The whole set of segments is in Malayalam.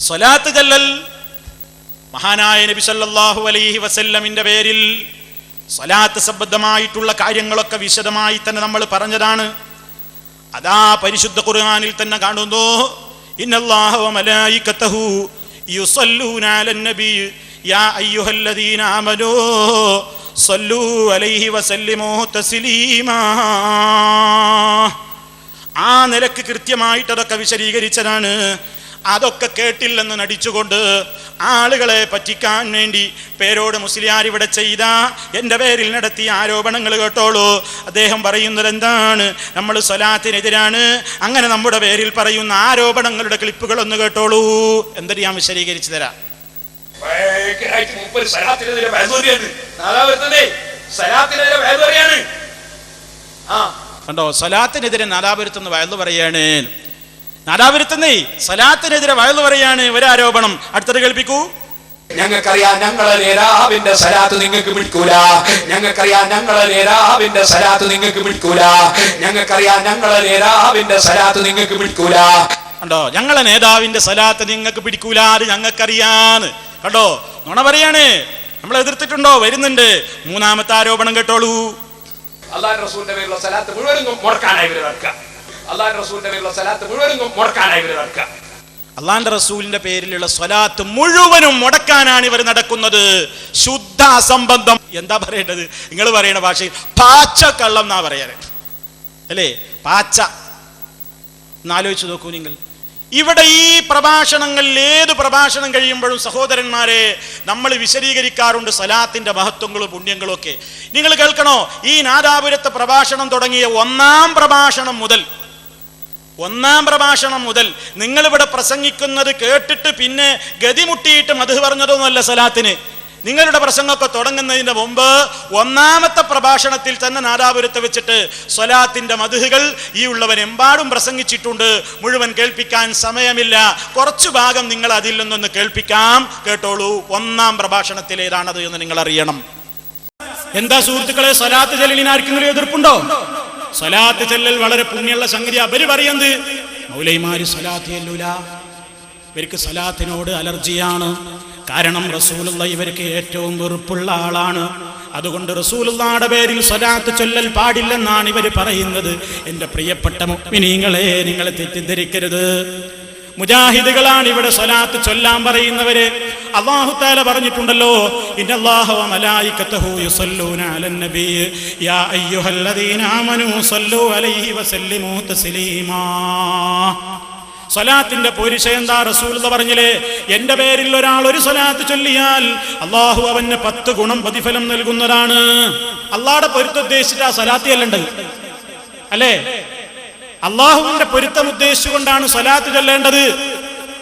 സ്വലാത്ത് കല്ലൽ മഹാനായ നബി സല്ലല്ലാഹു അലൈഹി വസല്ലമിന്റെ പേരിൽ സ്വലാത്ത് സംബന്ധമായിട്ടുള്ള കാര്യങ്ങളൊക്കെ വിശദമായി തന്നെ നമ്മൾ പറഞ്ഞതാണ്. അതാ പരിശുദ്ധ ഖുർആനിൽ തന്നെ കാണുന്നു ഇന്നല്ലാഹ ആ നിലയ്ക്ക് കൃത്യമായിട്ട് അതൊക്കെ വിശദീകരിച്ചതാണ്. അതൊക്കെ കേട്ടില്ലെന്ന് നടിച്ചുകൊണ്ട് ആളുകളെ പറ്റിക്കാൻ വേണ്ടി പേരോട് മുസ്ലിയാർ ഇവിടെ ചെയ്ത എന്റെ പേരിൽ നടത്തിയ ആരോപണങ്ങൾ കേട്ടോളൂ. അദ്ദേഹം പറയുന്നത് എന്താണ്? നമ്മൾ സ്വലാത്തിനെതിരാണ്. അങ്ങനെ നമ്മുടെ പേരിൽ പറയുന്ന ആരോപണങ്ങളുടെ ക്ലിപ്പുകൾ ഒന്ന് കേട്ടോളൂ. എന്തൊരു ഞാൻ വിശദീകരിച്ചു തരാം? ആ കണ്ടോ സ്വലാത്തിനെതിരെ നാദാപുരത്തുനിന്ന് വയലു പറയാണ്. നാദാപുരത്തുനിന്നേ സ്വലാത്തിനെതിരെ വയലു പറയാണ് ഒരാരോപണം. അടുത്തത് കേൾപ്പിക്കൂ. ഞങ്ങൾക്കറിയാം ഞങ്ങളെ നേരാവിന്റെ സലാത്ത് നിങ്ങൾക്ക് പിടിക്കൂല. ഞങ്ങൾക്കറിയാം ഞങ്ങളെ നേരാവിന്റെ സലാത്ത് നിങ്ങൾക്ക് പിടിക്കൂല. ഞങ്ങൾക്കറിയാം ഞങ്ങളെ നേരാവിന്റെ സലാത്ത് നിങ്ങൾക്ക് പിടിക്കൂല. കണ്ടോ ഞങ്ങളെ നേതാവിന്റെ സലാത്ത് നിങ്ങൾക്ക് പിടിക്കൂല അത് ഞങ്ങൾക്കറിയാന്ന് കണ്ടോ നുണ പറയാണ്. നമ്മൾ എതിർത്തിട്ടുണ്ടോ? വരുന്നുണ്ട്. മൂന്നാമത്തെ ആരോപണം കേട്ടോളൂ. അള്ളാഹ് റസൂലിന്റെ പേരിലുള്ള സലാത്ത് മുഴുവനും മുടക്കാനായി ഇവർ നടക്കുക അള്ളാഹ് റസൂലിന്റെ പേരിലുള്ള സലാത്ത് മുഴുവനും മുടക്കാനായി ഇവർ നടക്കുക അള്ളാന്റെ റസൂലിന്റെ പേരിലുള്ള സ്വലാത്ത് മുഴുവനും മുടക്കാനാണ് ഇവർ നടക്കുന്നത്. ശുദ്ധ അസംബന്ധം. എന്താ പറയേണ്ടത്? നിങ്ങൾ പറയണ ഭാഷയിൽ പാച്ച കള്ളം എന്നാ പറയാറ്? അല്ലേ? പാച്ച. എന്നാലോചിച്ച് നോക്കൂ നിങ്ങൾ. ഇവിടെ ഈ പ്രഭാഷണങ്ങളിൽ ഏത് പ്രഭാഷണം കഴിയുമ്പോഴും സഹോദരന്മാരെ നമ്മൾ വിശദീകരിക്കാറുണ്ട് സലാത്തിന്റെ മഹത്വങ്ങളും പുണ്യങ്ങളും ഒക്കെ. നിങ്ങൾ കേൾക്കണോ? ഈ നാദാപുരത്തെ പ്രഭാഷണം തുടങ്ങിയ ഒന്നാം പ്രഭാഷണം മുതൽ ഒന്നാം പ്രഭാഷണം മുതൽ നിങ്ങളിവിടെ പ്രസംഗിക്കുന്നത് കേട്ടിട്ട് പിന്നെ ഗതിമുട്ടിയിട്ട് മധു പറഞ്ഞതൊന്നുമല്ല സലാത്തിന്. നിങ്ങളുടെ പ്രസംഗമൊക്കെ തുടങ്ങുന്നതിന് മുമ്പ് ഒന്നാമത്തെ പ്രഭാഷണത്തിൽ തന്നെ നാദാപുരത്ത് വെച്ചിട്ട് സ്വലാത്തിന്റെ മധുഹുകൾ ഈ ഉള്ളവൻ എമ്പാടും പ്രസംഗിച്ചിട്ടുണ്ട്. മുഴുവൻ കേൾപ്പിക്കാൻ സമയമില്ല. കുറച്ചു ഭാഗം നിങ്ങൾ അതിൽ നിന്നൊന്ന് കേൾപ്പിക്കാം. കേട്ടോളൂ ഒന്നാം പ്രഭാഷണത്തിൽ ഏതാണത് എന്ന് നിങ്ങൾ അറിയണം. എന്താ സുഹൃത്തുക്കളെ സ്വലാത്ത് ചെല്ലലിന് ആർക്കെങ്കിലും എതിർപ്പുണ്ടോ? സ്വലാത്ത് ചെല്ലൽ വളരെ പുണ്യമുള്ള സംഗതി അവർ പറയുന്നത് മൗലൈമാര് സ്വലാത്ത് ചെല്ലൂല. ഇവർക്ക് സ്വലാത്തിനോട് അലർജിയാണ്. കാരണം റസൂലുള്ള ഇവർക്ക് ഏറ്റവും വെറുപ്പുള്ള ആളാണ്. അതുകൊണ്ട് റസൂലുള്ളാടെ പേരിൽ സ്വലാത്ത് ചൊല്ലൽ പാടില്ലെന്നാണ് ഇവർ പറയുന്നത്. എന്റെ പ്രിയപ്പെട്ട മുക്മിനീങ്ങളെ നിങ്ങൾ തെറ്റിദ്ധരിക്കരുത്. മുജാഹിദുകളാണ് ഇവിടെ സ്വലാത്ത് ചൊല്ലാൻ പറയുന്നവര്. അള്ളാഹു താല പറഞ്ഞിട്ടുണ്ടല്ലോ ഇന്നല്ലാഹു സ്വലാത്തിന്റെ പുരുഷ എന്താ റസൂൽ പറഞ്ഞില്ലേ? എന്റെ പേരിൽ ഒരാൾ ഒരു സ്വലാത്ത് ചൊല്ലിയാൽ അള്ളാഹു അവന് പത്ത് ഗുണം പ്രതിഫലം നൽകുന്നതാണ്. അള്ളാഹുടെ പൊരുത്തുദ്ദേശിച്ചിട്ട് ആ സ്വലാത്തി അല്ലണ്ട് അല്ലേ? അള്ളാഹുവിന്റെ പൊരുത്തം ഉദ്ദേശിച്ചുകൊണ്ടാണ് സ്വലാത്ത് ചൊല്ലേണ്ടത്.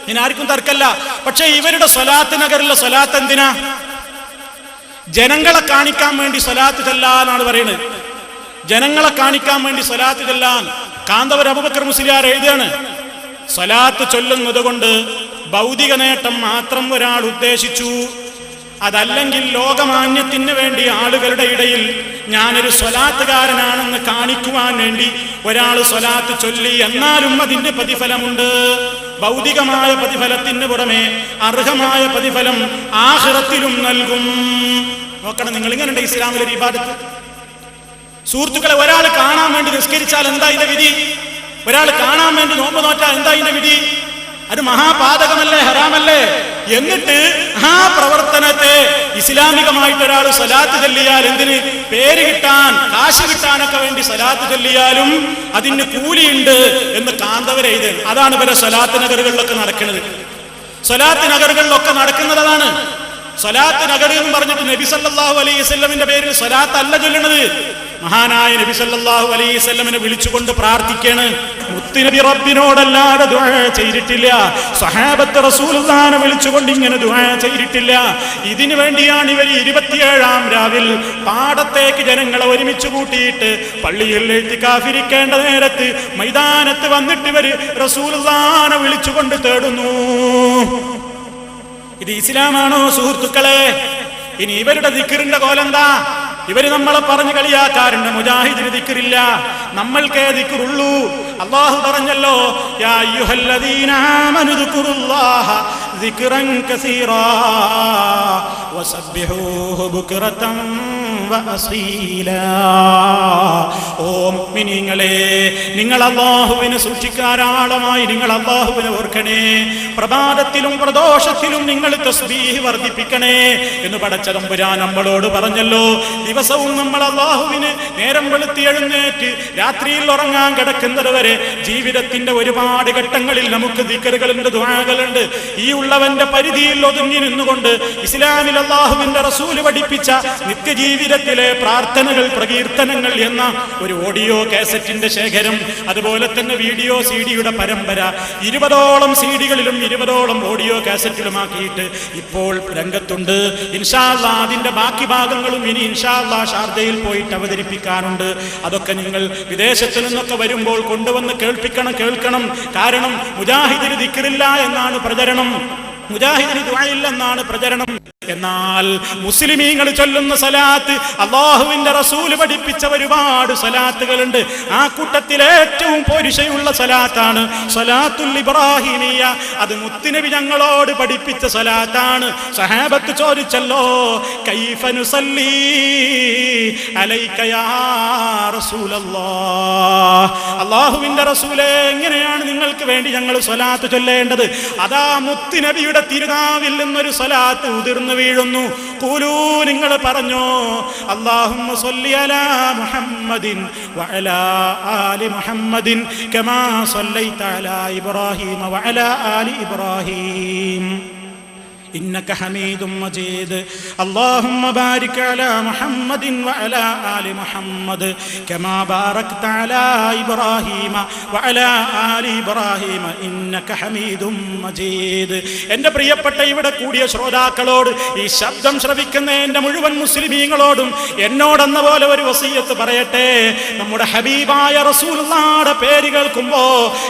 ഇനി ആർക്കും തർക്കല്ല. പക്ഷെ ഇവരുടെ സ്വലാത്ത് നഗറിലെ സ്വലാത്ത് എന്തിനാ? ജനങ്ങളെ കാണിക്കാൻ വേണ്ടി സ്വലാത്ത് ചെല്ലാനാണ് പറയുന്നത്. ജനങ്ങളെ കാണിക്കാൻ വേണ്ടി സ്വലാത്ത് ചെല്ലാൻ. കാന്തവർ അബുബക്കർ മുസ്ലിയാർ എഴുതുകയാണ്. സ്വലാത്ത് ചൊല്ലുന്നത് കൊണ്ട് ഭൗതിക നേട്ടം മാത്രം ഒരാൾ ഉദ്ദേശിച്ചു. അതല്ലെങ്കിൽ ലോകമാന്യത്തിന് വേണ്ടി ആളുകളുടെ ഇടയിൽ ഞാനൊരു സ്വലാത്തുകാരനാണെന്ന് കാണിക്കുവാൻ വേണ്ടി ഒരാൾ സ്വലാത്ത് ചൊല്ലി എന്നാലും അതിന്റെ പ്രതിഫലമുണ്ട്. ഭൗതികമായ പ്രതിഫലത്തിന് പുറമെ അർഹമായ പ്രതിഫലം ആഹ്റത്തിലും നൽകും. നോക്കണം നിങ്ങൾ ഇങ്ങനെയുണ്ട് ഇസ്ലാമിലൊരു ഇബാദത്ത്. സുഹൃത്തുക്കളെ ഒരാൾ കാണാൻ വേണ്ടി നിസ്കരിച്ചാൽ എന്താ ഇതിന്റെ വിധി? ഒരാൾ കാണാൻ വേണ്ടി നോമ്പ് നോറ്റാൽ എന്താ ഇതിന്റെ വിധി? അത് മഹാപാതകമല്ലേ ഹറാമല്ലേ? എന്നിട്ട് ആ പ്രവർത്തനത്തെ ഇസ്ലാമികമായിട്ട് ഒരാൾ സലാത്ത് ചൊല്ലിയാൽ എന്തിന്? പേര് കിട്ടാൻ കാശ് കിട്ടാനൊക്കെ വേണ്ടി സലാത്ത് ചൊല്ലിയാലും അതിന് കൂലിയുണ്ട് എന്ന് കാന്തവരെ ഇത് അതാണ് ഇവരെ സ്വലാത്ത് നഗറുകളിലൊക്കെ നടക്കുന്നത്. സ്വലാത്ത് നഗറുകളിലൊക്കെ നടക്കുന്നത് അതാണ്. സ്വലാത്ത് നഗർ എന്ന് പറഞ്ഞിട്ട് നബി സല്ലല്ലാഹു അലൈഹി വസല്ലമിന്റെ പേരിൽ സലാത്ത് അല്ല ചൊല്ലണത് മഹാനായ നബി സല്ലല്ലാഹു അലൈഹി വിളിച്ചുകൊണ്ട് പ്രാർത്ഥിക്കാണ്. മുത്തുനബി റബ്ബിനോടല്ലാതെ ദുആ ചെയ്തിട്ടില്ല. സഹാബത്ത് റസൂലുള്ളാഹിനെ വിളിച്ചുകൊണ്ട് ഇങ്ങനെ ദുആ ചെയ്തിട്ടില്ല. ഇതിനു വേണ്ടിയാണ് ഇവർ ഇരുപത്തിയേഴാം രാവിൽ പാടത്തേക്ക് ജനങ്ങളെ ഒരുമിച്ച് കൂട്ടിയിട്ട് പള്ളിയിൽ എഴുത്തിക്കാഫിരിക്കേണ്ട നേരത്ത് മൈതാനത്ത് വന്നിട്ട് ഇവർ റസൂലുള്ളാഹിനെ വിളിച്ചുകൊണ്ട് തേടുന്നു. ഇത് ഇസ്ലാമാണോ സുഹൃത്തുക്കളെ? ഇനി ഇവരുടെ ദിക്കറിന്റെ കോലെന്താ? ഇവർ നമ്മളെ പറഞ്ഞു കളിയാക്കാറുണ്ട്. മുജാഹിദിന് ദിക്കറില്ല നമ്മൾക്കേ ദിക്കറുള്ളൂ അള്ളാഹു പറഞ്ഞല്ലോ ആമനു ദിക്റുല്ലാഹ ദിക്റൻ കസീറാ വസബ്ബിഹൂഹു ബുക്റതൻ വഅസീലാ. ഓ മുഅ്മിനീങ്ങളെ നിങ്ങൾ അള്ളാഹുവിനെ സൂക്ഷിക്കാരാളമായി നിങ്ങൾ അള്ളാഹുവിനെ ഓർക്കണേ. പ്രഭാതത്തിലും പ്രദോഷത്തിലും നിങ്ങൾ തസ്ബീഹ് വർദ്ധിപ്പിക്കണേ എന്ന് പടച്ചതമ്പുരാൻ നമ്മളോട് പറഞ്ഞല്ലോ. ദിവസവും നമ്മൾ അള്ളാഹുവിന് നേരം വെളുത്തി എഴുന്നേറ്റ് രാത്രിയിൽ ഉറങ്ങാൻ കിടക്കുന്നത് വരെ ജീവിതത്തിന്റെ ഒരുപാട് ഘട്ടങ്ങളിൽ നമുക്ക് ദിക്കറുകളുണ്ട് ദ്വാകളുണ്ട് ഈ ഉള്ളവന്റെ പരിധിയിൽ ഒതുങ്ങി നിന്നുകൊണ്ട് ഇസ്ലാമിൽ അള്ളാഹുവിന്റെ റസൂൽ പഠിപ്പിച്ച നിത്യജീവിതത്തിലെ പ്രാർത്ഥനകൾ പ്രകീർത്തനങ്ങൾ എന്ന ഒരു ഓഡിയോ കാസറ്റിന്റെ ശേഖരം അതുപോലെ തന്നെ വീഡിയോ സി ഡിയുടെ പരമ്പര ഇരുപതോളം സി ഡികളിലും ഇരുപതോളം ഓഡിയോ കാസറ്റിലുമാക്കിയിട്ട് ഇപ്പോൾ രംഗത്തുണ്ട്. ഇൻഷാല്ല അതിന്റെ ബാക്കി ഭാഗങ്ങളും ഇനി ഇൻഷാല്ല ശാർദയിൽ പോയിട്ട് അവതരിപ്പിക്കാറുണ്ട് അതൊക്കെ നിങ്ങൾ വിദേശത്തു നിന്നൊക്കെ വരുമ്പോൾ കൊണ്ടുവന്ന് കേൾപ്പിക്കണം കേൾക്കണം. കാരണം മുജാഹിദിന് ദിക്കറില്ല എന്നാണ് പ്രചരണം. മുജാഹിദിന് ദ്വായില്ലെന്നാണ് പ്രചരണം. എന്നാൽ മുസ്ലിമീങ്ങൾ ചൊല്ലുന്ന സലാത്ത് അള്ളാഹുവിന്റെ റസൂൽ പഠിപ്പിച്ച ഒരുപാട് സലാത്തുകളുണ്ട് ആ കൂട്ടത്തിൽ ഏറ്റവും പൊരുഷയുള്ള സലാത്താണ് സലാത്തുൽ ഇബ്രാഹിമിയ. അത് മുത്തുനബി ഞങ്ങളോട് പഠിപ്പിച്ച സലാത്താണ് സഹാബത്ത് ചോദിച്ചല്ലോ കൈഫനുസല്ലി അള്ളാഹുവിന്റെ റസൂലെ എങ്ങനെയാണ് നിങ്ങൾക്ക് വേണ്ടി ഞങ്ങൾ സലാത്ത് ചൊല്ലേണ്ടത്? അതാ മുത്തുനബിയുടെ തിരുനാവിൽ നിന്നൊരു സലാത്ത് ഉതിർന്നു വീഴുന്നു. കൂലൂ നിങ്ങൾ പറഞ്ഞോ അള്ളാഹും മുഹമ്മദിൻ ആലി മുഹമ്മദിൻ കമാ ആലി ഇബ്രാഹീം. إنك حميد مجيد اللهم بارك على محمد وعلى آل محمد كما باركت على إبراهيم وعلى آل إبراهيم إنك حميد مجيد എൻ്റെ പ്രിയപ്പെട്ട ഇവിടെ കൂടിയ ശ്രോതാക്കളോട് ഈ ശബ്ദം ശ്രവിക്കുന്ന എൻ്റെ മുഴുവൻ മുസ്ലിമീങ്ങളോടും എന്നോടെന്ന പോലെ ഒരു വസീയത്ത് പറയട്ടെ നമ്മുടെ ഹബീബായ റസൂലുള്ളാടെ പേര് കേൾക്കുമ്പോ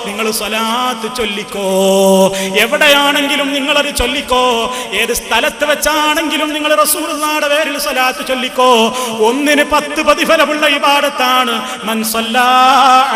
നിങ്ങൾ സ്വലാത്ത് ചൊല്ലിക്കോ എവിടെയാണെങ്കിലും നിങ്ങളത് ചൊല്ലിക്കോ ഏത് സ്ഥലത്ത് വെച്ചാണെങ്കിലും നിങ്ങൾ റസൂലുള്ളാടെ പേരിൽ സ്വലാത്ത് ചൊല്ലിക്കോ. ഒന്നിന് പത്ത് പ്രതിഫലമുള്ള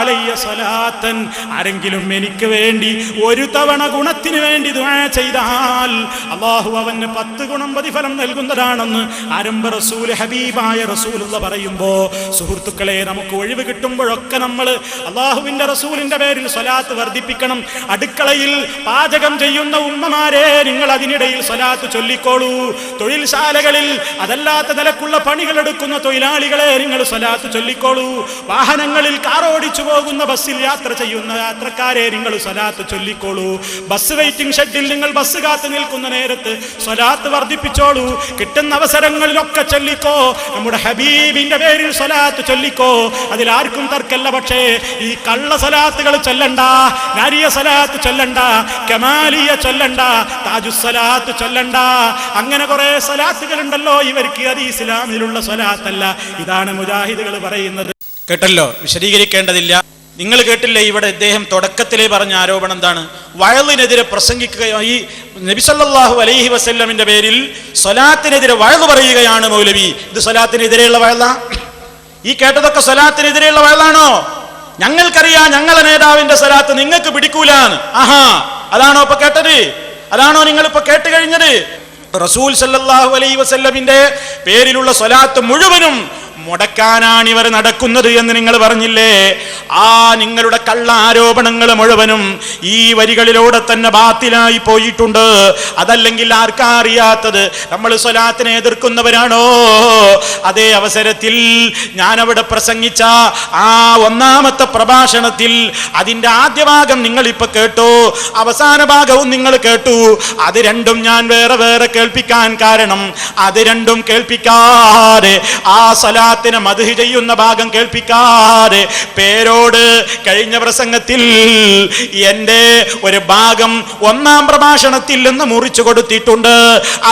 അലയ്യ സ്വലാത്തൻ. ആരെങ്കിലും എനിക്ക് വേണ്ടി ഒരു തവണ ഗുണത്തിന് വേണ്ടി ദുആ ചെയ്താൽ അള്ളാഹു അവന് പത്ത് ഗുണം പ്രതിഫലം നൽകുന്നതാണെന്ന് ആരംഭ റസൂൽ ഹബീബായ റസൂൽ പറയുമ്പോ സുഹൃത്തുക്കളെ നമുക്ക് ഒഴിവ് കിട്ടുമ്പോഴൊക്കെ നമ്മൾ അള്ളാഹുവിന്റെ റസൂലിന്റെ പേരിൽ സ്വലാത്ത് വർദ്ധിപ്പിക്കണം. അടുക്കളയിൽ പാചകം ചെയ്യുന്ന ഉമ്മമാരെ നിങ്ങൾ അതിനിടയിൽ സ്വലാത്ത് ചൊല്ലിക്കോളൂ. തൊഴിൽശാലകളിൽ അതല്ലാത്ത നിലക്കുള്ള പണികൾ എടുക്കുന്ന തൊഴിലാളികളെ നിങ്ങൾ സ്വലാത്ത് ചൊല്ലിക്കോളൂ. വാഹനങ്ങളിൽ കാർ ഓടിച്ചു പോകുന്ന ബസ്സിൽ യാത്ര ചെയ്യുന്ന യാത്രക്കാരെ നിങ്ങൾ സ്വലാത്ത് ചൊല്ലിക്കോളൂ. ബസ് വെയിറ്റിംഗ് ഷെഡിൽ നിങ്ങൾ ബസ് കാത്തു നിൽക്കുന്ന നേരത്ത് സ്വലാത്ത് വർദ്ധിപ്പിച്ചോളൂ. കിട്ടുന്ന അവസരങ്ങളിലൊക്കെ ചൊല്ലിക്കോ. നമ്മുടെ ഹബീബിന്റെ പേരിൽ സ്വലാത്ത് ചൊല്ലിക്കോ. അതിൽ ആർക്കും തർക്കല്ല പക്ഷേ ഈ കള്ള സ്വലാത്തുകൾ ചൊല്ലണ്ട നാരിയ സ്വലാത്ത് ചൊല്ലണ്ട കമാലിയ ചൊല്ലണ്ട താജു സലാത്ത് ചൊല്ലണ്ട. അങ്ങനെ കുറെ സ്വലാത്തുകൾ ഉണ്ടല്ലോ ഇവർക്ക് അത് ഇസ്ലാമിലുള്ള സ്വലാത്തല്ല. ഇതാണ് മുജാഹിദുകൾ പറയുന്നത്. കേട്ടല്ലോ? വിശദീകരിക്കേണ്ടതില്ല. നിങ്ങൾ കേട്ടില്ലേ ഇവിടെ ഇദ്ദേഹം തുടക്കത്തിലേ പറഞ്ഞ ആരോപണം എന്താണ്? വയലിനെതിരെ പ്രസംഗിക്കുകയായി നബിസല്ലാഹു അലൈഹി വസല്ലമിന്റെ പേരിൽ സ്വലാത്തിനെതിരെ വയൽ പറയുകയാണ് മൗലവി. ഇത് സ്വലാത്തിനെതിരെയുള്ള വയലാ? ഈ കേട്ടതൊക്കെ സ്വലാത്തിനെതിരെയുള്ള വയലാണോ? ഞങ്ങൾക്കറിയാം ഞങ്ങളെ നേതാവിന്റെ സ്വലാത്ത് നിങ്ങൾക്ക് പിടിക്കൂലാണ് ആഹാ അതാണോ ഇപ്പൊ കേട്ടത്? അതാണോ നിങ്ങൾ ഇപ്പൊ കേട്ട് കഴിഞ്ഞത്? റസൂൽ സല്ലാഹു അലൈ വസല്ലമിന്റെ പേരിലുള്ള സ്വലാത്ത് മുഴുവനും മുടക്കാനാണ് ഇവർ നടക്കുന്നത് എന്ന് നിങ്ങൾ പറഞ്ഞില്ലേ? ആ നിങ്ങളുടെ കള്ള ആരോപണങ്ങൾ മുഴുവനും ഈ വരികളിലൂടെ തന്നെ ബാത്തിലായി പോയിട്ടുണ്ട്. അതല്ലെങ്കിൽ ആർക്കാ അറിയാത്തത്? നമ്മൾ സ്വലാത്തിനെ എതിർക്കുന്നവരാണോ? അതേ അവസരത്തിൽ ഞാനവിടെ പ്രസംഗിച്ച ആ ഒന്നാമത്തെ പ്രഭാഷണത്തിൽ അതിന്റെ ആദ്യ ഭാഗം നിങ്ങളിപ്പോൾ കേട്ടു. അവസാന ഭാഗവും നിങ്ങൾ കേട്ടു. അത് രണ്ടും ഞാൻ വേറെ വേറെ കേൾപ്പിക്കാൻ കാരണം അത് രണ്ടും കേൾപ്പിക്കാതെ ആ സലാത്തിനെ മധുഹി ചെയ്യുന്ന ഭാഗം കേൾപ്പിക്കാതെ പേരോട് കഴിഞ്ഞ പ്രസംഗത്തിൽ എന്റെ ഒരു ഭാഗം ഒന്നാം പ്രഭാഷണത്തിൽ നിന്ന് മുറിച്ചു കൊടുത്തിട്ടുണ്ട്.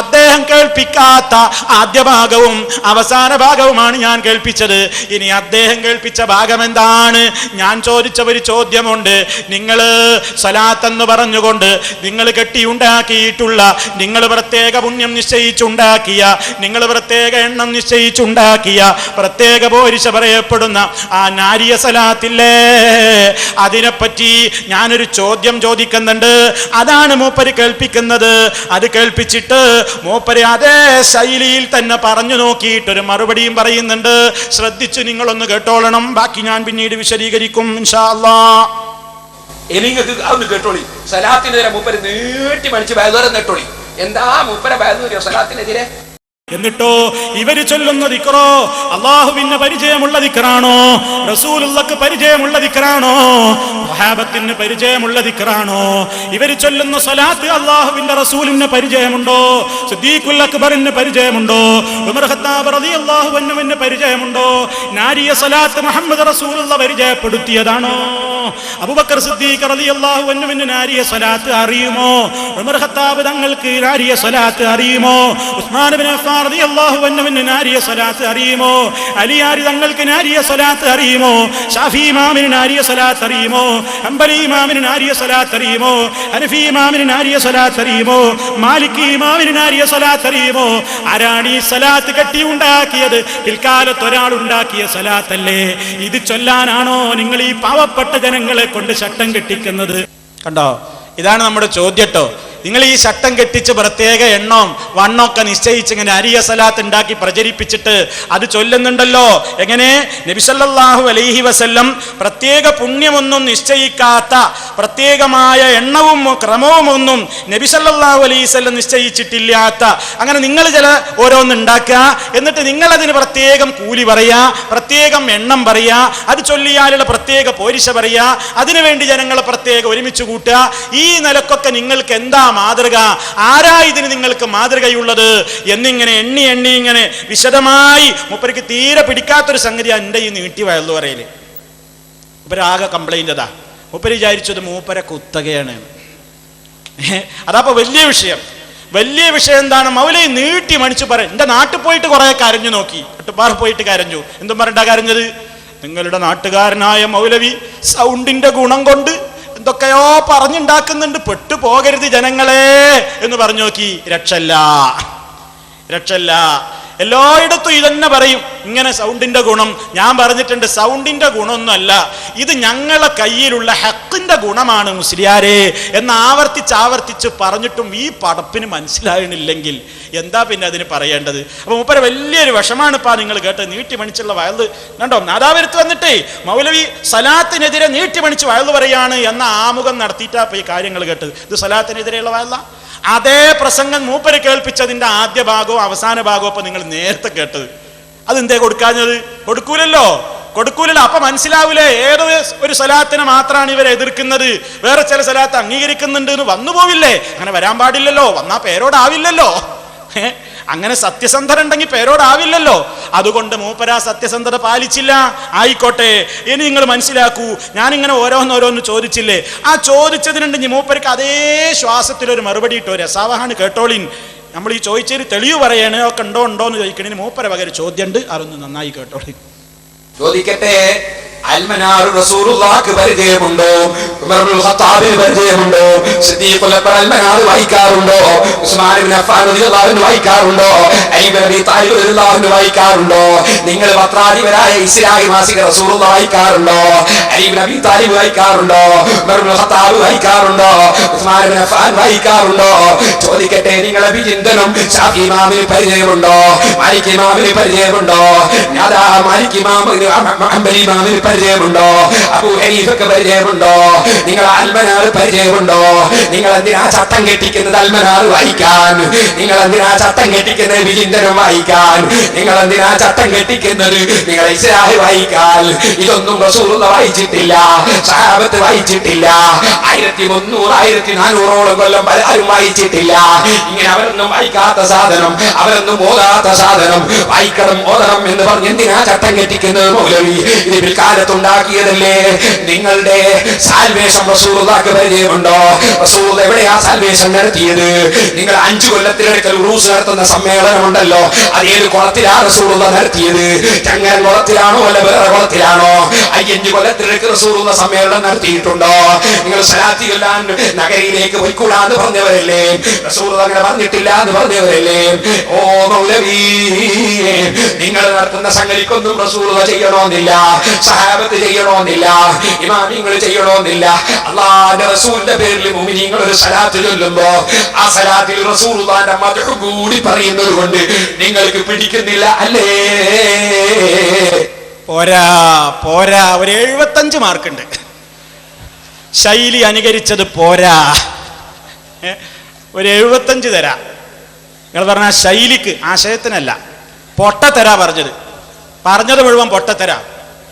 അദ്ദേഹം കേൾപ്പിക്കാത്ത ആദ്യ ഭാഗവും അവസാന ഭാഗവുമാണ് ഞാൻ കേൾപ്പിച്ചത്. ഇനി അദ്ദേഹം കേൾപ്പിച്ച ഭാഗം എന്താണ്? ഞാൻ ചോദിച്ച ഒരു ചോദ്യമുണ്ട്. നിങ്ങൾ സലാത്തെന്ന് പറഞ്ഞുകൊണ്ട് നിങ്ങൾ കെട്ടിയുണ്ടാക്കിയിട്ടുള്ള നിങ്ങൾ പ്രത്യേക പുണ്യം നിശ്ചയിച്ചുണ്ടാക്കിയ നിങ്ങൾ പ്രത്യേക എണ്ണം നിശ്ചയിച്ചുണ്ടാക്കിയ പ്രത്യേക പോരിശ പറയപ്പെടുന്ന ആ നാരിയ സലാത്തില്ലേ? അതിനെപ്പറ്റി ഞാനൊരു ചോദ്യം ചോദിക്കുന്നുണ്ട്. അതാണ് മൂപ്പര് കേൾപ്പിക്കുന്നത്. അത് കേൾപ്പിച്ചിട്ട് മൂപ്പര് അതേ ശൈലിയിൽ തന്നെ പറഞ്ഞു നോക്കിയിട്ട് ഒരു മറുപടിയും പറയുന്നുണ്ട്. ശ്രദ്ധിച്ചു നിങ്ങളൊന്ന് കേട്ടോളണം. ബാക്കി ഞാൻ പിന്നീട് വിശദീകരിക്കും നീട്ടി എന്താ മൂപ്പരെ ബാധൂര്യോ സലാത്തിനെതിരെ? എന്നിട്ടോ ഇവർ ചൊല്ലുന്ന ദിക്കറോ അള്ളാഹുവിന് പരിചയമുള്ള ദിക്കറാണോ റസൂലുള്ളക്ക് പരിചയമുള്ള ദിക്കറാണോ വഹാബത്തിന് പരിചയമുള്ള ദിക്കറാണോ ഇവർ ചൊല്ലുന്ന സ്വലാത്ത് അള്ളാഹുവിന്റെ റസൂലിന് പരിചയമുണ്ടോ? സിദ്ദീഖുൽ അക്ബറിന് പരിചയമുണ്ടോ? ഉമർ ഖത്താബ് റളിയല്ലാഹു അൻഹുവിന് പരിചയമുണ്ടോ? നാരിയ സ്വലാത്ത് മുഹമ്മദ് റസൂലുള്ള പരിചയപ്പെടുത്തിയതാണോ? അബൂബക്കർ സിദ്ദീഖ് റളിയല്ലാഹു അൻഹുവിന് നാരിയ സ്വലാത്ത് അറിയുമോ? ഉമർ ഖത്താബ് തങ്ങൾക്ക് നാരിയ സ്വലാത്ത് അറിയുമോ? ഉസ്മാൻ ബിൻ അഫ്ഫാൻ അൻഹുവിന് നാരിയ സ്വലാത്ത് അറിയുമോ? അലിയാരി തങ്ങൾക്ക് നാരിയ സ്വലാത്ത് അറിയുമോ? ഷാഫി ഇമാമിന് നാരിയ സ്വലാത്ത് അറിയുമോ? അമ്പലി ഇമാമിന് നാരിയ സ്വലാത്ത് അറിയുമോ? ഹനഫി ഇമാമിന് നാരിയ സ്വലാത്ത് അറിയുമോ? മാലിക് ഇമാമിന് നാരിയ സ്വലാത്ത് അറിയുമോ? ആരാണ് ഈ സ്വലാത്ത് കെട്ടി ഉണ്ടാക്കിയത്? പിൽക്കാലത്ത് ഒരാൾ ഉണ്ടാക്കിയ സ്വലാത്തല്ലേ? ഇത് ചൊല്ലാനാണോ നിങ്ങൾ ഈ പാവപ്പെട്ട ജനങ്ങളെ കൊണ്ട് ചട്ടം കെട്ടിക്കുന്നത്? കണ്ടോ? ഇതാണ് നമ്മുടെ ചോദ്യട്ടോ നിങ്ങൾ ഈ ശട്ടം കെട്ടിച്ച് പ്രത്യേക എണ്ണം വണ്ണമൊക്കെ നിശ്ചയിച്ച് ഇങ്ങനെ അരിയ സലാത്ത് ഉണ്ടാക്കി പ്രചരിപ്പിച്ചിട്ട് അത് ചൊല്ലുന്നുണ്ടല്ലോ. എങ്ങനെ? നബിസല്ലാഹു അലൈഹി വസല്ലം പ്രത്യേക പുണ്യമൊന്നും നിശ്ചയിക്കാത്ത പ്രത്യേകമായ എണ്ണവും ക്രമവും ഒന്നും നബിസല്ലാഹു അലൈഹി വസല്ലം നിശ്ചയിച്ചിട്ടില്ലാത്ത. അങ്ങനെ നിങ്ങൾ ചില ഓരോന്ന് ഉണ്ടാക്കുക. എന്നിട്ട് നിങ്ങൾ അതിന് പ്രത്യേകം കൂലി പറയുക പ്രത്യേകം എണ്ണം പറയുക അത് ചൊല്ലിയാലുള്ള പ്രത്യേക പോരിശ പറയുക അതിനുവേണ്ടി ജനങ്ങളെ പ്രത്യേകം ഒരുമിച്ച് കൂട്ടുക. ഈ നിലക്കൊക്കെ നിങ്ങൾക്ക് എന്താ മാതൃക. ആരാ ഇതിന് നിങ്ങൾക്ക് മാതൃകയുള്ളത്? എന്നിങ്ങനെ എണ്ണി എണ്ണി ഇങ്ങനെ വിശദമായി മുപ്പരയ്ക്ക് തീരെ പിടിക്കാത്തൊരു സംഗതി എന്റെ ഈ നീട്ടി വയലു പറയൽ മുപ്പരാകെ കംപ്ലൈന്റ് അതാ. മുപ്പര് വിചാരിച്ചത് മൂപ്പര കുത്തകയാണ്. ഏ, അതാപ്പോ വലിയ വിഷയം. വലിയ വിഷയം എന്താണ്? മൗലൈ നീട്ടി മണിച്ചു പറയും എന്റെ നാട്ടിൽ പോയിട്ട് കുറെ കരഞ്ഞു നോക്കി. ഒട്ടുപാറ പോയിട്ട് കരഞ്ഞു. എന്തും പറഞ്ഞിട്ടാ കരഞ്ഞത്? നിങ്ങളുടെ നാട്ടുകാരനായ മൗലവി സൗണ്ടിന്റെ ഗുണം കൊണ്ട് എന്തൊക്കെയോ പറഞ്ഞുണ്ടാക്കുന്നുണ്ട്. പെട്ടു പോകരുത് ജനങ്ങളെ എന്ന് പറഞ്ഞു നോക്കി. രക്ഷല്ല രക്ഷല്ല എല്ലായിടത്തും ഇതന്നെ പറയും. ഇങ്ങനെ സൗണ്ടിന്റെ ഗുണം. ഞാൻ പറഞ്ഞിട്ടുണ്ട് സൗണ്ടിന്റെ ഗുണമൊന്നുമല്ല. ഇത് ഞങ്ങളെ കയ്യിലുള്ള ഹക്കിന്റെ ഗുണമാണ് മുസ്ലിയാരെ. എന്ന് ആവർത്തിച്ച് ആവർത്തിച്ച് പറഞ്ഞിട്ടും ഈ പടപ്പിന് മനസ്സിലാകണില്ലെങ്കിൽ എന്താ പിന്നെ അതിന് പറയേണ്ടത്? അപ്പൊ മുപ്പര വലിയൊരു വിഷമാണ് ഇപ്പാ നിങ്ങൾ കേട്ടത്. നീട്ടി മണിച്ചുള്ള വയൽ കണ്ടോ? നാദാപുരത്ത് വന്നിട്ടേ മൗലവി സലാത്തിനെതിരെ നീട്ടി മണിച്ച് വയൽ പറയാണ് എന്ന ആമുഖം നടത്തിയിട്ടാ ഈ കാര്യങ്ങൾ കേട്ടത്. ഇത് സലാത്തിനെതിരെയുള്ള വയല? അതേ പ്രസംഗം മൂപ്പര് കേൾപ്പിച്ചതിന്റെ ആദ്യ ഭാഗവും അവസാന ഭാഗവും അപ്പൊ നിങ്ങൾ നേരത്തെ കേട്ടത്. അതെന്തേ കൊടുക്കാഞ്ഞത്? കൊടുക്കൂലല്ലോ. കൊടുക്കൂലല്ലോ. അപ്പൊ മനസ്സിലാവില്ലേ ഏതോ ഒരു സലാത്തിനെ മാത്രമാണ് ഇവരെ എതിർക്കുന്നത്. വേറെ ചില സലാത്ത് അംഗീകരിക്കുന്നുണ്ട് എന്ന് വന്നു പോവില്ലേ അങ്ങനെ വരാൻ പാടില്ലല്ലോ. വന്നാ പേരോടാവില്ലല്ലോ. ഏ? അങ്ങനെ സത്യസന്ധരുണ്ടെങ്കിൽ പേരോടാവില്ലല്ലോ. അതുകൊണ്ട് മൂപ്പര സത്യസന്ധത പാലിച്ചില്ല. ആയിക്കോട്ടെ ഇനി നിങ്ങൾ മനസ്സിലാക്കൂ ഞാനിങ്ങനെ ഓരോന്നോരോന്ന് ചോദിച്ചില്ലേ? ആ ചോദിച്ചതിനുണ്ടെങ്കിൽ മൂപ്പർക്ക് അതേ ശ്വാസത്തിലൊരു മറുപടി ഇട്ടോ? രസാവഹാണ് കേട്ടോളിൻ. നമ്മൾ ഈ ചോദിച്ചതിന് തെളിവ് പറയണേ. ഒക്കെ ഉണ്ടോ ഉണ്ടോ എന്ന് ചോദിക്കണേ. മൂപ്പര പകരം ചോദ്യമുണ്ട്. അതൊന്ന് നന്നായി കേട്ടോളിൻ. ചോദിക്കട്ടെ. അൽമനാർ റസൂലുള്ളാഹിക്ക് പരിചയമുണ്ടോ ഇബ്നുൽ ഖത്താബിന് പരിചയമുണ്ടോ സിദ്ദീഖുൽ അക്ബർ അൽമനാർ വായിക്കാറുണ്ടോ ഉസ്മാൻ ഇബ്നു അഫ്ഫാൻ റളിയല്ലാഹു അൻഹു വായിക്കാറുണ്ടോ അലി ഇബ്നു അബീ താലിബ് റളിയല്ലാഹു അൻഹു വായിക്കാറുണ്ടോ നിങ്ങൾ പത്രാധിപരായ ഇസ്ലാഹി മാസിക റസൂലുള്ളാഹി വായിക്കാറുണ്ടോ അലി ഇബ്നു അബീ വായിക്കാറുണ്ടോ ഖത്താബ് വായിക്കാറുണ്ടോ ഉസ്മാൻ ഇബ്നു അഫ്ഫാൻ വായിക്കാറുണ്ടോ ചോദിക്കട്ടെ നിങ്ങളെ വിചിന്തനം ഷാഫി ഇമാമിന് പരിചയമുണ്ടോ മാലിക് ഇമാമിന് പരിചയമുണ്ടോ ഞാതാ മാലിക് ഇമാമിന് ഹംബലി ഇമാമിന് അബൂ ഹനീഫക്ക് പരിചയമുണ്ടോ? നിങ്ങൾ അൽമനാർ പരിചയമുണ്ടോ? നിങ്ങൾ എന്തിനാ ചട്ടം കെട്ടിക്കുന്നത് അൽമനാർ വായിക്കാൻ? നിങ്ങൾ എന്തിനാ ചട്ടം കെട്ടിക്കുന്നത് വിചിന്തനം വായിക്കാൻ? നിങ്ങൾ എന്തിനാ ചട്ടം കെട്ടിക്കുന്നത് നിങ്ങൾ ഇസ്ലാഹ് വായിക്കാൻ? ഇതൊന്നും റസൂലുള്ള വായിച്ചിട്ടില്ല. സഹാബത്ത് വായിച്ചിട്ടില്ല. ആയിരത്തി മുന്നൂറ് ആയിരത്തി നാനൂറോളം കൊല്ലം പലരും വായിച്ചിട്ടില്ല. ഇങ്ങനെ അവരൊന്നും വായിക്കാത്ത സാധനം അവരൊന്നും ഓതാത്ത സാധനം വായിക്കണം ഓതണം എന്ന് പറഞ്ഞ് എന്തിനാ ചട്ടം കെട്ടിക്കുന്നത് മൗലവി? ഇത് പിൽക്കാലത്ത് ഹിദായത്തുണ്ടാക്കിയതല്ലേ നിങ്ങളുടെ സാൽവേഷൻ റസൂലുള്ളാഹിക്ക് പരിചയമുണ്ടോ? റസൂൽ എവിടെയാ സാൽവേഷൻ നടത്തിയത്? നിങ്ങൾ അഞ്ചു കൊല്ലത്തിനടുക്കൽ ഉറൂസ് നടത്തുന്ന സമ്മേളനമുണ്ടല്ലോ. അത് ഏത് കുളത്തിലാ റസൂലുള്ള നടത്തിയത്? ചങ്ങൻ കുളത്തിലാണോ അല്ല വേറെ കുളത്തിലാണോ? അയ്യഞ്ചു കൊല്ലത്തിനടുക്ക് റസൂലുള്ള സമ്മേളനം നടത്തിയിട്ടുണ്ടോ? നിങ്ങൾ സലാത്തി കൊല്ലാൻ നഗരയിലേക്ക് പോയിക്കൂടാന്ന് പറഞ്ഞവരല്ലേ? റസൂൽ അങ്ങനെ പറഞ്ഞിട്ടില്ല എന്ന് പറഞ്ഞവരല്ലേ? ഓ മൗലവി നിങ്ങൾ നടത്തുന്ന സംഗതിക്കൊന്നും റസൂലുള്ള ചെയ്യണമെന്നില്ല. സഹാബത്ത് ചെയ്യണമെന്നില്ല ഇമാമിങ്ങൾ ചെയ്യണമെന്നില്ല അള്ളാന്റെ റസൂലിന്റെ പേരിൽ മുമിനിങ്ങൾ ഒരു സലാത്ത് ചൊല്ലുമ്പോ ആ സലാത്തിൽ മതം കൂടി പറയുന്നത് കൊണ്ട് നിങ്ങൾക്ക് പിടിക്കുന്നില്ല അല്ലേ? പോരാ പോരാ. ഒരു എഴുപത്തഞ്ച് മാർക്കുണ്ട്. ശൈലി അനുകരിച്ചത് പോരാ. ഒരു എഴുപത്തഞ്ച് തരാ. നിങ്ങൾ പറഞ്ഞ ശൈലിക്ക് ആശയത്തിനല്ല പൊട്ടത്തരാ പറഞ്ഞത്. പറഞ്ഞത് മുഴുവൻ പൊട്ടത്തരാ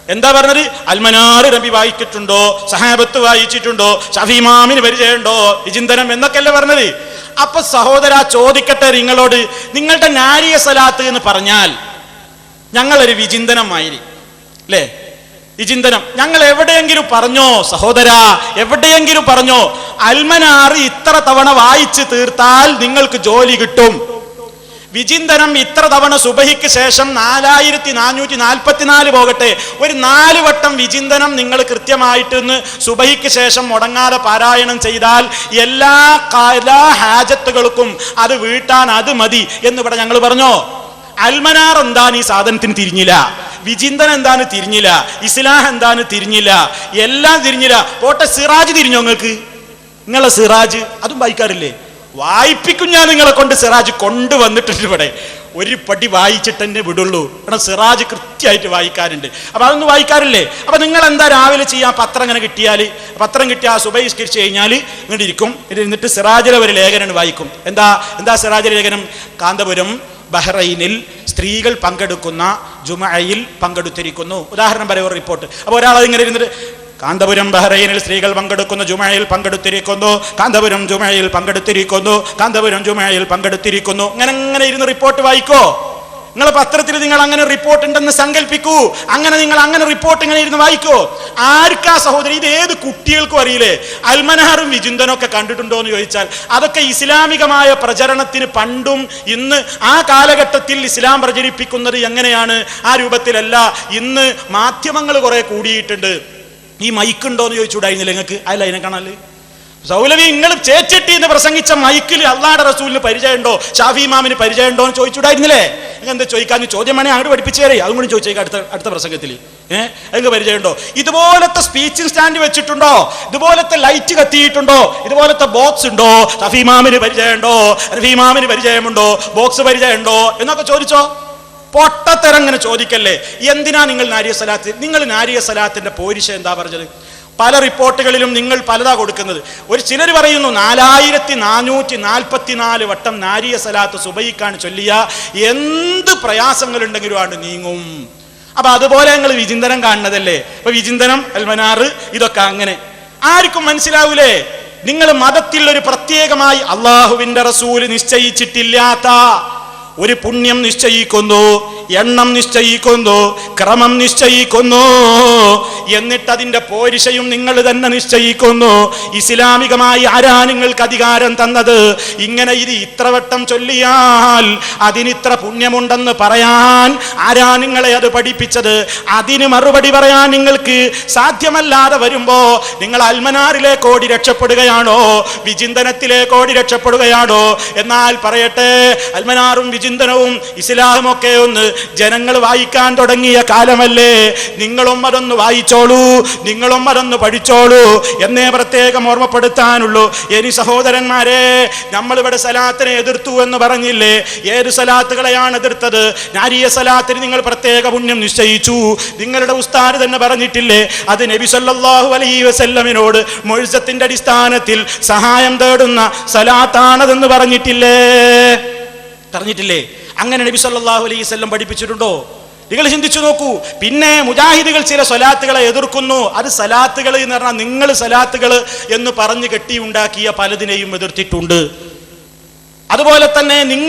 എന്താ പറഞ്ഞത്? അൽമനാറ് നബി വായിച്ചിട്ടുണ്ടോ? സഹാബത്ത് വായിച്ചിട്ടുണ്ടോ? ഷഫീമാമിന് പരിചയമുണ്ടോ? വിചിന്തനം എന്നൊക്കെയല്ലേ പറഞ്ഞത്. അപ്പൊ സഹോദര ചോദിക്കട്ടെ നിങ്ങളോട് നിങ്ങളുടെ നാരിയ സലാത്ത് എന്ന് പറഞ്ഞാൽ ഞങ്ങളൊരു വിചിന്തനമായിരി അല്ലേ? വിചിന്തനം. ഞങ്ങൾ എവിടെയെങ്കിലും പറഞ്ഞോ സഹോദര എവിടെയെങ്കിലും പറഞ്ഞോ അൽമനാറ് ഇത്ര തവണ വായിച്ച് തീർത്താൽ നിങ്ങൾക്ക് ജോലി കിട്ടും. വിചിന്തനം ഇത്ര തവണ സുബഹിക്ക് ശേഷം നാലായിരത്തി നാനൂറ്റി നാൽപ്പത്തിനാല് പോകട്ടെ. ഒരു നാല് വട്ടം വിചിന്തനം നിങ്ങൾ കൃത്യമായിട്ട് ഇന്ന് സുബഹിക്ക് ശേഷം മുടങ്ങാതെ പാരായണം ചെയ്താൽ എല്ലാ കലാ ഹാജത്തുകൾക്കും അത് വീട്ടാൻ അത് മതി എന്ന് ഇവിടെ ഞങ്ങൾ പറഞ്ഞോ? അൽമനാർ എന്താണ് ഈ സാധനത്തിന് തിരിഞ്ഞില്ല? വിചിന്തനം എന്താണ് തിരിഞ്ഞില്ല? ഇസ്ലാഹ് എന്താണ് തിരിഞ്ഞില്ല? എല്ലാം തിരിഞ്ഞില്ല. പോട്ടെ സിറാജ് തിരിഞ്ഞോ നിങ്ങൾക്ക്? നിങ്ങളെ സിറാജ് അതും വായിക്കാറില്ലേ? വായിപ്പിക്കും ഞാൻ നിങ്ങളെ കൊണ്ട് സിറാജ് കൊണ്ടുവന്നിട്ടുണ്ട് ഇവിടെ. ഒരു പടി വായിച്ചിട്ട് തന്നെ വിടുള്ളൂ. ഇവിടെ സിറാജ് കൃത്യമായിട്ട് വായിക്കാറുണ്ട്. അപ്പൊ അതൊന്നും വായിക്കാറില്ലേ? അപ്പൊ നിങ്ങൾ എന്താ രാവിലെ ചെയ്യാൻ പത്രം ഇങ്ങനെ കിട്ടിയാൽ പത്രം കിട്ടിയാൽ സുബഹിസ്കരിച്ച് കഴിഞ്ഞാൽ ഇങ്ങോട്ട് ഇരിക്കും. ഇരുന്നിട്ട് സിറാജിലെ ഒരു ലേഖനം വായിക്കും. എന്താ എന്താ സിറാജിലെ ലേഖനം? കാന്തപുരം ബഹ്റൈനിൽ സ്ത്രീകൾ പങ്കെടുക്കുന്ന ജുമയിൽ പങ്കെടുത്തിരിക്കുന്നു. ഉദാഹരണം പറയുക ഒരു റിപ്പോർട്ട് അപ്പോൾ ഒരാൾ ഇങ്ങനെ ഇരുന്നിട്ട് കാന്തപുരം ബഹ്റൈനിൽ സ്ത്രീകൾ പങ്കെടുക്കുന്ന ജുമയിൽ പങ്കെടുത്തിരിക്കുന്നു കാന്തപുരം ജുമയിൽ പങ്കെടുത്തിരിക്കുന്നു കാന്തപുരം ജുമയിൽ പങ്കെടുത്തിരിക്കുന്നു. അങ്ങനെ അങ്ങനെ ഇരുന്ന് റിപ്പോർട്ട് വായിക്കോ. നിങ്ങൾ പത്രത്തിൽ നിങ്ങൾ അങ്ങനെ റിപ്പോർട്ട് ഉണ്ടെന്ന് സങ്കല്പിക്കൂ അങ്ങനെ നിങ്ങൾ അങ്ങനെ റിപ്പോർട്ട് ഇങ്ങനെ ഇരുന്ന് വായിക്കോ. ആർക്കാ സഹോദരി ഇത് ഏത് കുട്ടികൾക്കും അറിയില്ലേ? അൽമനഹറും വിചിന്തനും ഒക്കെ കണ്ടിട്ടുണ്ടോ എന്ന് ചോദിച്ചാൽ അതൊക്കെ ഇസ്ലാമികമായ പ്രചരണത്തിന് പണ്ടും ഇന്ന് ആ കാലഘട്ടത്തിൽ ഇസ്ലാം പ്രചരിപ്പിക്കുന്നത് എങ്ങനെയാണ്? ആ രൂപത്തിലല്ല. ഇന്ന് മാധ്യമങ്ങൾ കുറെ കൂടിയിട്ടുണ്ട്. ഈ മൈക്കുണ്ടോ എന്ന് ചോദിച്ചുകൂടായിരുന്നില്ല നിങ്ങൾക്ക്? അല്ല അതിനെ കാണാൽ സൗലവി നിങ്ങൾ ചേച്ചിട്ടി എന്ന് പ്രസംഗിച്ച മൈക്കിൽ അള്ളാടെ റസൂലിന് പരിചയമുണ്ടോ? ഷാഫി ഇമാമിന് പരിചയമുണ്ടോ എന്ന് ചോദിച്ചുകൂടായിരുന്നില്ലേ നിങ്ങൾ എന്താ ചോദിക്കാൻ ചോദ്യം വേണേ അങ്ങോട്ട് പഠിപ്പിച്ചു തരേ അതും കൂടി ചോദിച്ചേക്കാം അടുത്ത അടുത്ത പ്രസംഗത്തിൽ ഏഹ് നിങ്ങൾക്ക് പരിചയമുണ്ടോ? ഇതുപോലത്തെ സ്പീച്ചിങ് സ്റ്റാൻഡ് വെച്ചിട്ടുണ്ടോ? ഇതുപോലത്തെ ലൈറ്റ് കത്തിയിട്ടുണ്ടോ? ഇതുപോലത്തെ ബോക്സ് ഉണ്ടോ? ഷാഫി ഇമാമിന് പരിചയമുണ്ടോ? റഫീമാമിന് പരിചയമുണ്ടോ? ബോക്സ് പരിചയമുണ്ടോ? എന്നൊക്കെ ചോദിച്ചോ. പൊട്ടത്തരം ഇങ്ങനെ ചോദിക്കല്ലേ? എന്തിനാ നിങ്ങൾ നാരിയ സലാത്ത്? നിങ്ങൾ നാരിയ സലാത്തിന്റെ പോരിശ എന്താ പറഞ്ഞത്? പല റിപ്പോർട്ടുകളിലും നിങ്ങൾ പലതാ കൊടുക്കുന്നത്. ഒരു ചിലർ പറയുന്നു നാലായിരത്തി നാനൂറ്റി നാൽപ്പത്തിനാല് വട്ടം നാരിയ സലാത്ത് സുബൈക്കാണ് ചൊല്ലിയ. എന്ത് പ്രയാസങ്ങളുണ്ടെങ്കിലും ആണ് നീങ്ങും. അപ്പൊ അതുപോലെ ഞങ്ങൾ വിചിന്തനം കാണുന്നതല്ലേ? അപ്പൊ വിചിന്തനം അൽമനാറ് ഇതൊക്കെ അങ്ങനെ. ആർക്കും മനസ്സിലാവൂലേ? നിങ്ങൾ മതത്തിൽ ഒരു പ്രത്യേകമായി അള്ളാഹുവിന്റെ റസൂൽ നിശ്ചയിച്ചിട്ടില്ലാത്ത ഒരു പുണ്യം നിശ്ചയിക്കുന്നു എണ്ണം നിശ്ചയിക്കുന്നു ക്രമം നിശ്ചയിക്കുന്നു. എന്നിട്ട് അതിന്റെ പോരിശയും നിങ്ങൾ തന്നെ നിശ്ചയിക്കുന്നു. ഇസ്ലാമികമായി ആരാ നിങ്ങൾക്ക് അധികാരം തന്നത്? ഇങ്ങനെ ഇത് ഇത്ര വട്ടം ചൊല്ലിയാൽ അതിനിത്ര പുണ്യമുണ്ടെന്ന് പറയാൻ ആരാ നിങ്ങളെ അത് പഠിപ്പിച്ചത്? അതിന് മറുപടി പറയാൻ നിങ്ങൾക്ക് സാധ്യമല്ലാതെ വരുമ്പോ നിങ്ങൾ അൽമനാറിലെ കോടി രക്ഷപ്പെടുകയാണോ? വിചിന്തനത്തിലെ കോടി രക്ഷപ്പെടുകയാണോ? എന്നാൽ പറയട്ടെ അൽമനാറും വിചിന്തനവും ഇസ്ലാമും ഒക്കെ ഒന്ന് ജനങ്ങൾ വായിക്കാൻ തുടങ്ങിയ കാലമല്ലേ? നിങ്ങളും അതൊന്ന് വായിച്ചോളൂ നിങ്ങളും അതൊന്ന് പഠിച്ചോളൂ എന്നേ പ്രത്യേകം ഓർമ്മപ്പെടുത്താനുള്ളൂ. ഇനി സഹോദരന്മാരെ നമ്മളിവിടെ സലാത്തിനെ എതിർത്തു എന്ന് പറഞ്ഞില്ലേ? ഏത് സലാത്തുകളെയാണ് എതിർത്തത്? നാരിയ സലാത്തിന് നിങ്ങൾ പ്രത്യേക പുണ്യം നിശ്ചയിച്ചു. നിങ്ങളുടെ ഉസ്താദ് തന്നെ പറഞ്ഞിട്ടില്ലേ? അത് നബി സല്ലല്ലാഹു അലൈഹി വസല്ലമിനോട് മൊഴിസത്തിന്റെ അടിസ്ഥാനത്തിൽ സഹായം തേടുന്ന സലാത്താണതെന്ന് പറഞ്ഞിട്ടില്ലേ? പറഞ്ഞിട്ടില്ലേ? അങ്ങനെ നബി സല്ലാഹു അലൈഹി വസല്ലം പഠിപ്പിച്ചിട്ടുണ്ടോ? നിങ്ങൾ ചിന്തിച്ചു നോക്കൂ. പിന്നെ മുജാഹിദുകൾ ചില സ്വലാത്തുകളെ എതിർക്കുന്നു. അത് സലാത്തുകൾ എന്ന് പറഞ്ഞാൽ നിങ്ങൾ സലാത്തുകൾ എന്ന് പറഞ്ഞ് കെട്ടിയുണ്ടാക്കിയ പലതിനെയും എതിർത്തിട്ടുണ്ട്. അതുപോലെ തന്നെ നിങ്ങൾ